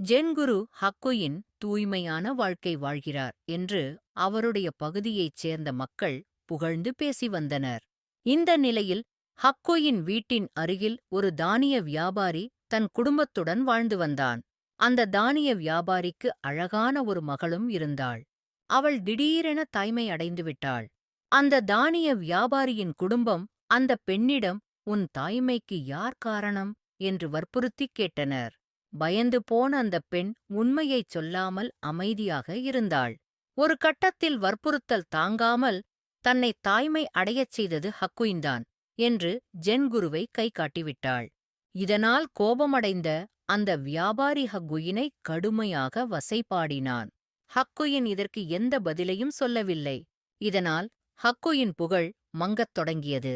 Zen guru ஹக்குயின் தூய்மையான வாழ்க்கை வாழ்கிறார் என்று அவருடைய பகுதியைச் சேர்ந்த மக்கள் புகழ்ந்து பேசி வந்தனர். இந்த நிலையில் ஹக்குயின் வீட்டின் அருகில் ஒரு தானிய வியாபாரி தன் குடும்பத்துடன் வாழ்ந்து வந்தான். அந்த தானிய வியாபாரிக்கு அழகான ஒரு மகளும் இருந்தாள். அவள் திடீரென தாய்மை அடைந்துவிட்டாள் அந்த தானிய வியாபாரியின் குடும்பம் அந்த பெண்ணிடம் உன் தாய்மைக்கு யார் காரணம்? என்று வற்புறுத்திக் கேட்டனர். பயந்து போன அந்த பெண் உண்மையைச் சொல்லாமல் அமைதியாக இருந்தாள். ஒரு கட்டத்தில் வற்புறுத்தல் தாங்காமல் தன்னை தாய்மை அடையச் செய்தது ஹக்குயின்தான் என்று ஜென்குருவை கை காட்டிவிட்டாள். இதனால் கோபமடைந்த அந்த வியாபாரி ஹக்குயினை கடுமையாக வசைபாடினான் ஹக்குயின் இதற்கு எந்த பதிலையும் சொல்லவில்லை. இதனால் ஹக்குயின் புகழ் மங்கத் தொடங்கியது.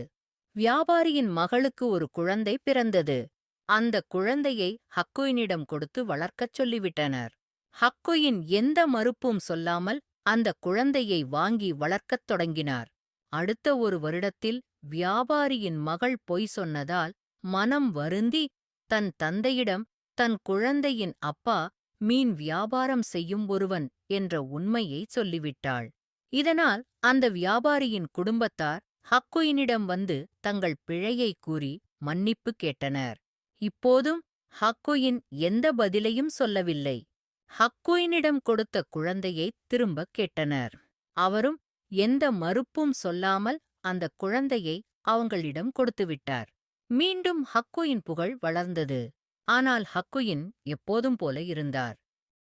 வியாபாரியின் மகளுக்கு ஒரு குழந்தை பிறந்தது. அந்த குழந்தையை ஹக்குயினிடம் கொடுத்து வளர்க்கச் சொல்லிவிட்டனர். ஹக்குயின் எந்த மறுப்பும் சொல்லாமல் அந்த குழந்தையை வாங்கி வளர்க்கத் தொடங்கினார். அடுத்த ஒரு வருடத்தில் வியாபாரியின் மகள் பொய் சொன்னதால் மனம் வருந்தி தன் தந்தையிடம் தன் குழந்தையின் அப்பா மீன் வியாபாரம் செய்யும் ஒருவன் என்ற உண்மையை சொல்லிவிட்டாள். இதனால் அந்த வியாபாரியின் குடும்பத்தார் ஹக்குயினிடம் வந்து தங்கள் பிழையை கூறி மன்னிப்பு கேட்டனர். இப்போதும் ஹக்குயின் எந்த பதிலையும் சொல்லவில்லை. ஹக்குயினிடம் கொடுத்த குழந்தையை திரும்பக் கேட்டனர். அவரும் எந்த மறுப்பும் சொல்லாமல் அந்த குழந்தையை அவங்களிடம் கொடுத்துவிட்டார். மீண்டும் ஹக்குயின் புகழ் வளர்ந்தது. ஆனால் ஹக்குயின் எப்போதும் போல இருந்தார்.